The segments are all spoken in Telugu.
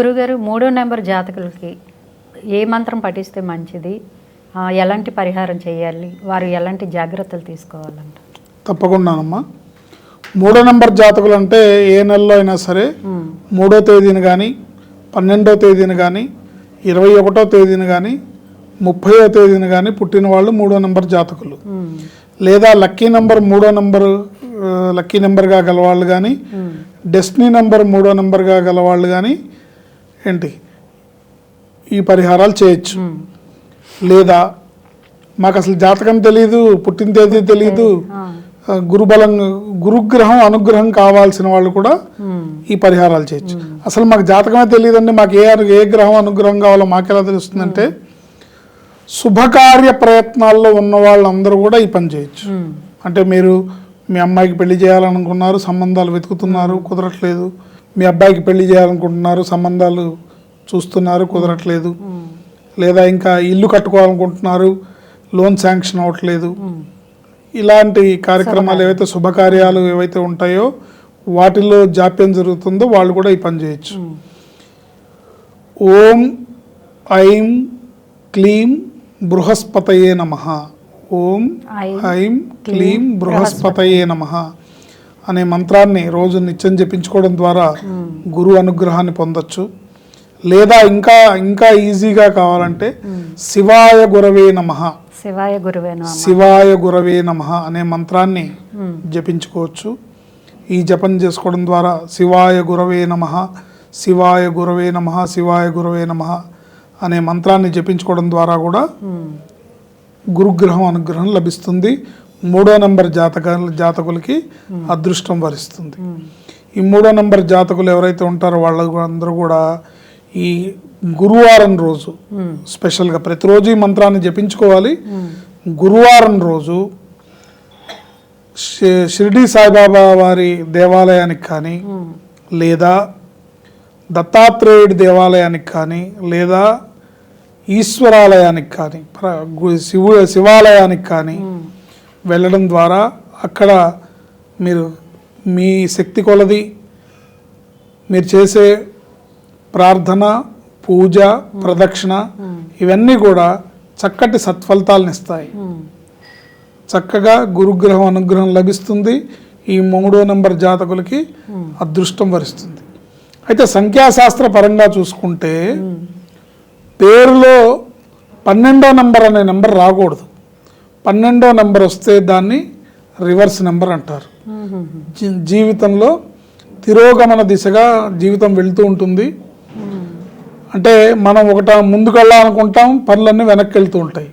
గురుగారు మూడో నెంబర్ జాతకులకి ఏ మంత్రం పఠిస్తే మంచిది? ఎలాంటి పరిహారం చేయాలి? వారు ఎలాంటి జాగ్రత్తలు తీసుకోవాలంట? తప్పకుండానమ్మా. మూడో నెంబర్ జాతకులు అంటే ఏ నెలలో అయినా సరే మూడో తేదీన కానీ పన్నెండో తేదీన కానీ ఇరవై ఒకటో తేదీన కానీ ముప్పయో తేదీన కానీ పుట్టిన వాళ్ళు మూడో నెంబర్ జాతకులు. లేదా లక్కీ నెంబర్ మూడో నెంబర్ లక్కీ నెంబర్గా గలవాళ్ళు కానీ డెస్టినీ నెంబర్ మూడో నెంబర్గా గలవాళ్ళు కానీ ఏంటి? ఈ పరిహారాలు చేయొచ్చు. లేదా మాకు అసలు జాతకం తెలియదు పుట్టిన తేదీ తెలియదు గురుబలం గురుగ్రహం అనుగ్రహం కావాల్సిన వాళ్ళు కూడా ఈ పరిహారాలు చేయొచ్చు. అసలు మాకు జాతకమే తెలియదండి మాకు ఏ ఏ గ్రహం అనుగ్రహం కావాలో మాకెలా తెలుస్తుందంటే శుభకార్య ప్రయత్నాల్లో ఉన్న వాళ్ళందరూ కూడా ఈ పని చేయొచ్చు. అంటే మీరు మీ అమ్మాయికి పెళ్ళి చేయాలనుకున్నారు సంబంధాలు వెతుకుతున్నారు కుదరట్లేదు మీ అబ్బాయికి పెళ్ళి చేయాలనుకుంటున్నారు సంబంధాలు చూస్తున్నారు కుదరట్లేదు. లేదా ఇంకా ఇల్లు కట్టుకోవాలనుకుంటున్నారు లోన్ శాంక్షన్ అవ్వట్లేదు. ఇలాంటి కార్యక్రమాలు ఏవైతే శుభకార్యాలు ఏవైతే ఉంటాయో వాటిల్లో జాప్యం జరుగుతుందో వాళ్ళు కూడా ఈ పని చేయొచ్చు. ఓం ఐం క్లీం బృహస్పతయే నమ. ఓం ఐం క్లీం బృహస్పతయే నమ. అనే మంత్రాన్ని రోజు నిత్యం జపించుకోవడం ద్వారా గురు అనుగ్రహాన్ని పొందొచ్చు. లేదా ఇంకా ఇంకా ఈజీగా కావాలంటే శివాయ గురవే నమ. శివాయ గురువే నమః. శివాయ గురవే నమ అనే మంత్రాన్ని జపించుకోవచ్చు. ఈ జపం చేసుకోవడం ద్వారా శివాయ గురవే నమ శివాయ గురవే నమ శివాయ గురవే నమ అనే మంత్రాన్ని జపించుకోవడం ద్వారా కూడా గురుగ్రహం అనుగ్రహం లభిస్తుంది. మూడో నంబర్ జాతక జాతకులకి అదృష్టం వరిస్తుంది. ఈ మూడో నంబర్ జాతకులు ఎవరైతే ఉంటారో వాళ్ళ అందరూ కూడా ఈ గురువారం రోజు స్పెషల్గా ప్రతిరోజు ఈ మంత్రాన్ని జపించుకోవాలి. గురువారం రోజు షి- షిరిడి సాయిబాబా వారి దేవాలయానికి కానీ లేదా దత్తాత్రేయుడి దేవాలయానికి కానీ లేదా ఈశ్వరాలయానికి కానీ శివు శివాలయానికి కానీ వెళ్ళడం ద్వారా అక్కడ మీరు మీ శక్తి కొలది. మీరు చేసే ప్రార్థన పూజ ప్రదక్షిణ ఇవన్నీ కూడా చక్కటి సత్ఫలితాలను ఇస్తాయి. చక్కగా గురుగ్రహం అనుగ్రహం లభిస్తుంది. ఈ మూడో నెంబర్ జాతకులకి అదృష్టం వరిస్తుంది. అయితే సంఖ్యాశాస్త్ర పరంగా చూసుకుంటే పేరులో పన్నెండో నెంబర్ అనే నెంబర్ రాకూడదు. పన్నెండో నెంబర్ వస్తే దాన్ని రివర్స్ నెంబర్ అంటారు. జీవితంలో తిరోగమన దిశగా జీవితం వెళ్తూ ఉంటుంది. అంటే మనం ఒకట ముందుకు వెళ్ళాలనుకుంటాం పనులన్నీ వెనక్కి వెళ్తూ ఉంటాయి.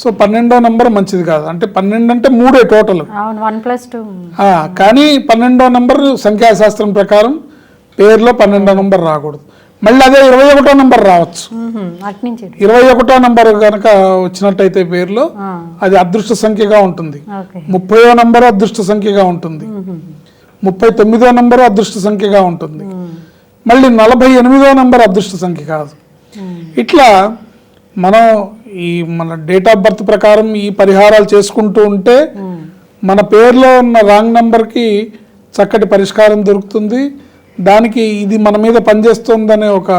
సో పన్నెండో నెంబర్ మంచిది కాదు. అంటే పన్నెండు అంటే మూడే టోటల్. కానీ పన్నెండో నంబర్ సంఖ్యాశాస్త్రం ప్రకారం పేరులో పన్నెండో నంబర్ రాకూడదు. మళ్ళీ అదే ఇరవై ఒకటో నంబర్ రావచ్చు. ఇరవై ఒకటో నంబర్ కనుక వచ్చినట్టయితే పేరులో అది అదృష్ట సంఖ్యగా ఉంటుంది. ముప్పయో నంబర్ అదృష్ట సంఖ్యగా ఉంటుంది. ముప్పై తొమ్మిదో నంబర్ అదృష్ట సంఖ్యగా ఉంటుంది. మళ్ళీ నలభై ఎనిమిదో నంబర్ అదృష్ట సంఖ్య కాదు. ఇట్లా మనం ఈ మన డేట్ ఆఫ్ బర్త్ ప్రకారం ఈ పరిహారాలు చేసుకుంటూ ఉంటే మన పేరులో ఉన్న రాంగ్ నెంబర్కి చక్కటి పరిష్కారం దొరుకుతుంది. దానికి ఇది మన మీద పనిచేస్తుందనే ఒక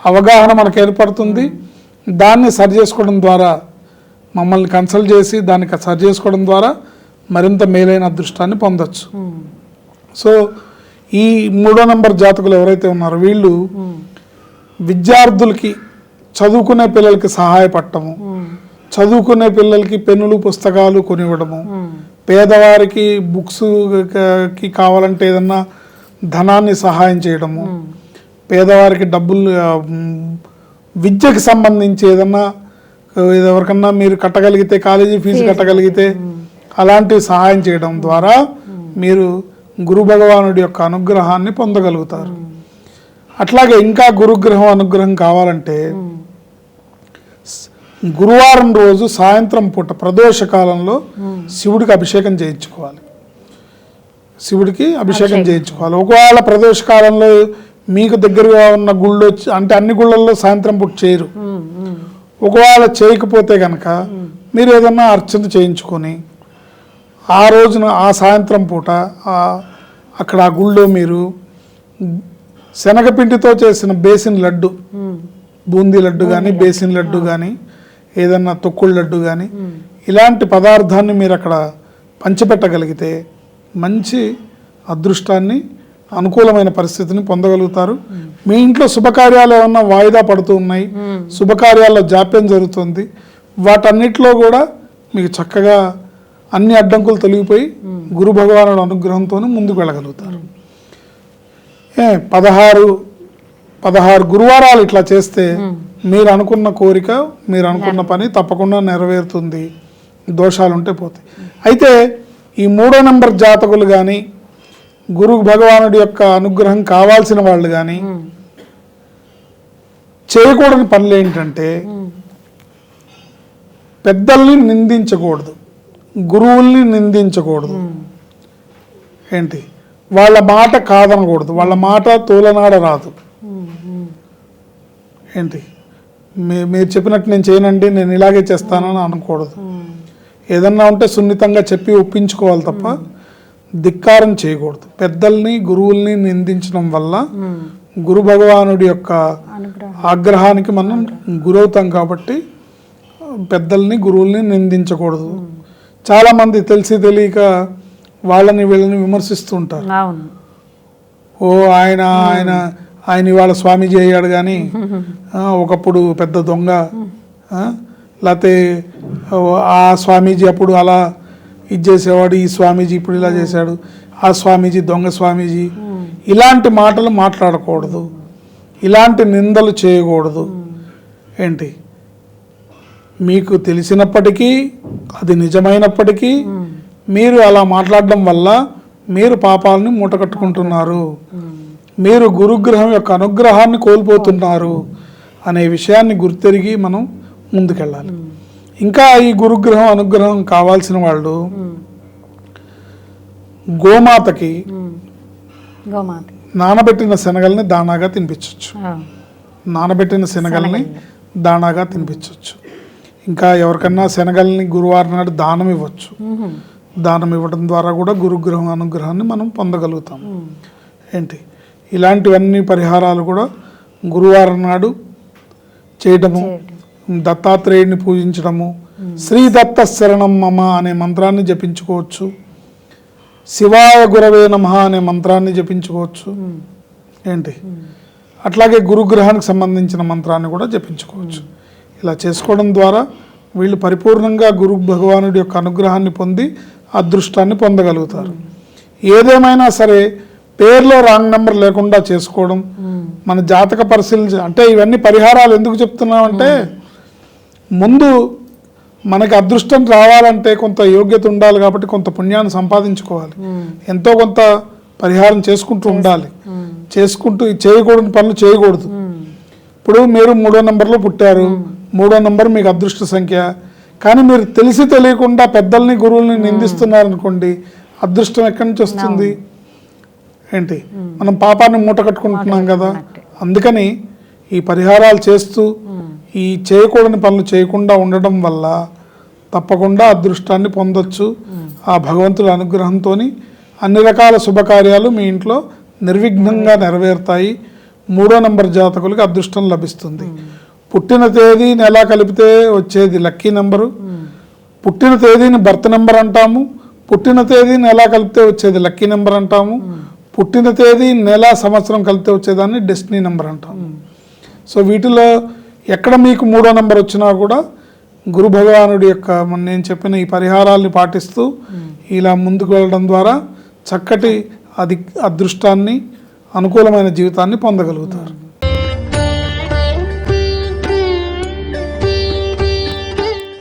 అవగాహన మనకు ఏర్పడుతుంది. దాన్ని సరి చేసుకోవడం ద్వారా మమ్మల్ని కన్సల్ట్ చేసి దానికి సరి చేసుకోవడం ద్వారా మరింత మేలైన అదృష్టాన్ని పొందొచ్చు. ఉమ్, సో ఈ మూడో నంబర్ జాతకులు ఎవరైతే ఉన్నారో వీళ్ళు ఉమ్, విద్యార్థులకి చదువుకునే పిల్లలకి సహాయపడటము ఉమ్, చదువుకునే పిల్లలకి పెన్నులు పుస్తకాలు కొనివ్వడము పేదవారికి బుక్స్కి కావాలంటే ఏదన్నా ధనాన్ని సహాయం చేయడము పేదవారికి డబ్బులు విద్యకి సంబంధించి ఏదన్నా ఎవరికన్నా మీరు కట్టగలిగితే కాలేజీ ఫీజు కట్టగలిగితే అలాంటివి సహాయం చేయడం ద్వారా మీరు గురు భగవానుడి యొక్క అనుగ్రహాన్ని పొందగలుగుతారు. అట్లాగే ఇంకా గురుగ్రహం అనుగ్రహం కావాలంటే గురువారం రోజు సాయంత్రం పూట ప్రదోష కాలంలో శివుడికి అభిషేకం చేయించుకోవాలి. శివుడికి అభిషేకం చేయించుకోవాలి. ఒకవేళ ప్రదోష కాలంలో మీకు దగ్గరగా ఉన్న గుళ్ళు అంటే అన్ని గుళ్ళల్లో సాయంత్రం పూట చేయరు. ఒకవేళ చేయకపోతే కనుక మీరు ఏదన్నా అర్చన చేయించుకొని ఆ రోజున ఆ సాయంత్రం పూట అక్కడ ఆ గుళ్ళో మీరు శనగపిండితో చేసిన బేసిన్ లడ్డు బూందీ లడ్డు కానీ బేసిన్ లడ్డు. కానీ ఏదన్నా తొక్కుడు లడ్డు కానీ ఇలాంటి పదార్థాన్ని మీరు అక్కడ పంచిపెట్టగలిగితే మంచి అదృష్టాన్ని అనుకూలమైన పరిస్థితిని పొందగలుగుతారు. మీ ఇంట్లో శుభకార్యాలు ఏమన్నా వాయిదా పడుతూ ఉన్నాయి? శుభకార్యాల్లో జాప్యం జరుగుతుంది. వాటన్నిటిలో కూడా మీకు చక్కగా అన్ని అడ్డంకులు తొలగిపోయి గురు భగవానుడు అనుగ్రహంతో ముందుకు వెళ్ళగలుగుతారు. ఏ పదహారు పదహారు గురువారాలు ఇట్లా చేస్తే మీరు అనుకున్న కోరిక మీరు అనుకున్న పని తప్పకుండా నెరవేరుతుంది. దోషాలు ఉంటే పోతాయి. అయితే ఈ మూడో నెంబర్ జాతకులు కానీ గురు భగవానుడి యొక్క అనుగ్రహం కావాల్సిన వాళ్ళు కానీ చేయకూడని పనులు ఏంటంటే పెద్దల్ని నిందించకూడదు గురువుల్ని నిందించకూడదు. ఏంటి? వాళ్ళ మాట కాదనకూడదు వాళ్ళ మాట తోలనాడ రాదు. ఏంటి? మీరు చెప్పినట్టు నేను చేయనండి నేను ఇలాగే చేస్తానని అనకూడదు. ఏదన్నా ఉంటే సున్నితంగా చెప్పి ఒప్పించుకోవాలి తప్ప ధిక్కారం చేయకూడదు. పెద్దల్ని గురువుల్ని నిందించడం వల్ల. గురు భగవానుడి యొక్క ఆగ్రహానికి మనం గురవుతాం కాబట్టి పెద్దల్ని గురువుల్ని నిందించకూడదు. చాలామంది తెలిసి తెలియక వాళ్ళని వీళ్ళని విమర్శిస్తూ ఉంటారు అవును. ఓ ఆయన ఆయన ఆయన ఇవాళ స్వామీజీ అయ్యాడు కానీ ఒకప్పుడు పెద్ద దొంగ లేకపోతే ఆ స్వామీజీ అప్పుడు అలా ఇది చేసేవాడు ఈ స్వామీజీ ఇప్పుడు ఇలా చేశాడు ఆ స్వామీజీ దొంగ స్వామీజీ. ఇలాంటి మాటలు మాట్లాడకూడదు. ఇలాంటి నిందలు చేయకూడదు. ఏంటి? మీకు తెలిసినప్పటికీ అది నిజమైనప్పటికీ మీరు అలా మాట్లాడడం వల్ల మీరు పాపాలని మూటకట్టుకుంటున్నారు మీరు గురుగ్రహం యొక్క అనుగ్రహాన్ని కోల్పోతున్నారు అనే విషయాన్ని గుర్తెరిగి మనం ముందుకెళ్ళాలి. ఇంకా ఈ గురుగ్రహం అనుగ్రహం కావాల్సిన వాళ్ళు గోమాతకి నానబెట్టిన శనగల్ని దానాగా తినిపించవచ్చు నానబెట్టిన శనగల్ని దానాగా తినిపించవచ్చు ఇంకా ఎవరికన్నా శనగల్ని గురువారం నాడు దానం ఇవ్వచ్చు. దానం ఇవ్వడం ద్వారా కూడా గురుగ్రహం అనుగ్రహాన్ని మనం పొందగలుగుతాం. ఏంటి? ఇలాంటివన్నీ పరిహారాలు కూడా గురువారం నాడు చేయడం. దత్తాత్రేయుడిని పూజించడము. శ్రీ దత్త శరణం మమ అనే మంత్రాన్ని జపించుకోవచ్చు. శివాయ గురవే నమ అనే మంత్రాన్ని జపించుకోవచ్చు. ఏంటి? అట్లాగే గురుగ్రహానికి సంబంధించిన మంత్రాన్ని కూడా జపించుకోవచ్చు. ఇలా చేసుకోవడం ద్వారా వీళ్ళు పరిపూర్ణంగా గురు భగవానుడి యొక్క అనుగ్రహాన్ని పొంది అదృష్టాన్ని పొందగలుగుతారు. ఏదేమైనా సరే పేర్లో రాంగ్ నెంబర్ లేకుండా చేసుకోవడం మన జాతక పరిశీలన అంటే ఇవన్నీ పరిహారాలు ఎందుకు చెప్తున్నామంటే ముందు మనకి అదృష్టం రావాలంటే కొంత యోగ్యత ఉండాలి కాబట్టి కొంత పుణ్యాన్ని సంపాదించుకోవాలి. ఉమ్, ఎంతో కొంత పరిహారం చేసుకుంటూ ఉండాలి. ఉమ్, చేసుకుంటూ చేయకూడని పనులు చేయకూడదు. ఉమ్, ఇప్పుడు మీరు మూడో నెంబర్లో పుట్టారు. మూడో నెంబర్ మీకు అదృష్ట సంఖ్య. కానీ మీరు తెలిసి తెలియకుండా పెద్దల్ని గురువుల్ని నిందిస్తున్నారు అనుకోండి అదృష్టం ఎక్కడి నుంచి వస్తుంది? ఏంటి? మనం పాపాన్ని మూట కట్టుకుంటున్నాం కదా. అందుకని ఈ పరిహారాలు చేస్తూ ఈ చేయకూడని పనులు చేయకుండా ఉండడం వల్ల తప్పకుండా అదృష్టాన్ని పొందొచ్చు. ఆ భగవంతుడి అనుగ్రహంతో అన్ని రకాల శుభకార్యాలు మీ ఇంట్లో నిర్విఘ్నంగా నెరవేరుతాయి. మూడో నంబర్ జాతకులకి అదృష్టం లభిస్తుంది. పుట్టిన తేదీ నెల కలిపితే వచ్చేది లక్కీ నెంబరు? పుట్టిన తేదీని బర్త్ నెంబర్ అంటాము. పుట్టిన తేదీని ఎలా కలిపితే వచ్చేది లక్కీ నెంబర్ అంటాము. పుట్టిన తేదీ నెల సంవత్సరం కలిపితే వచ్చేదాన్ని డెస్టినీ నెంబర్ అంటాము. సో వీటిలో ఎక్కడ మీకు మూడో నెంబర్ వచ్చినా కూడా గురు భగవానుడి యొక్క నేను చెప్పిన ఈ పరిహారాల్ని పాటిస్తూ ఇలా ముందుకు వెళ్ళడం ద్వారా చక్కటి అది అదృష్టాన్ని అనుకూలమైన జీవితాన్ని పొందగలుగుతారు.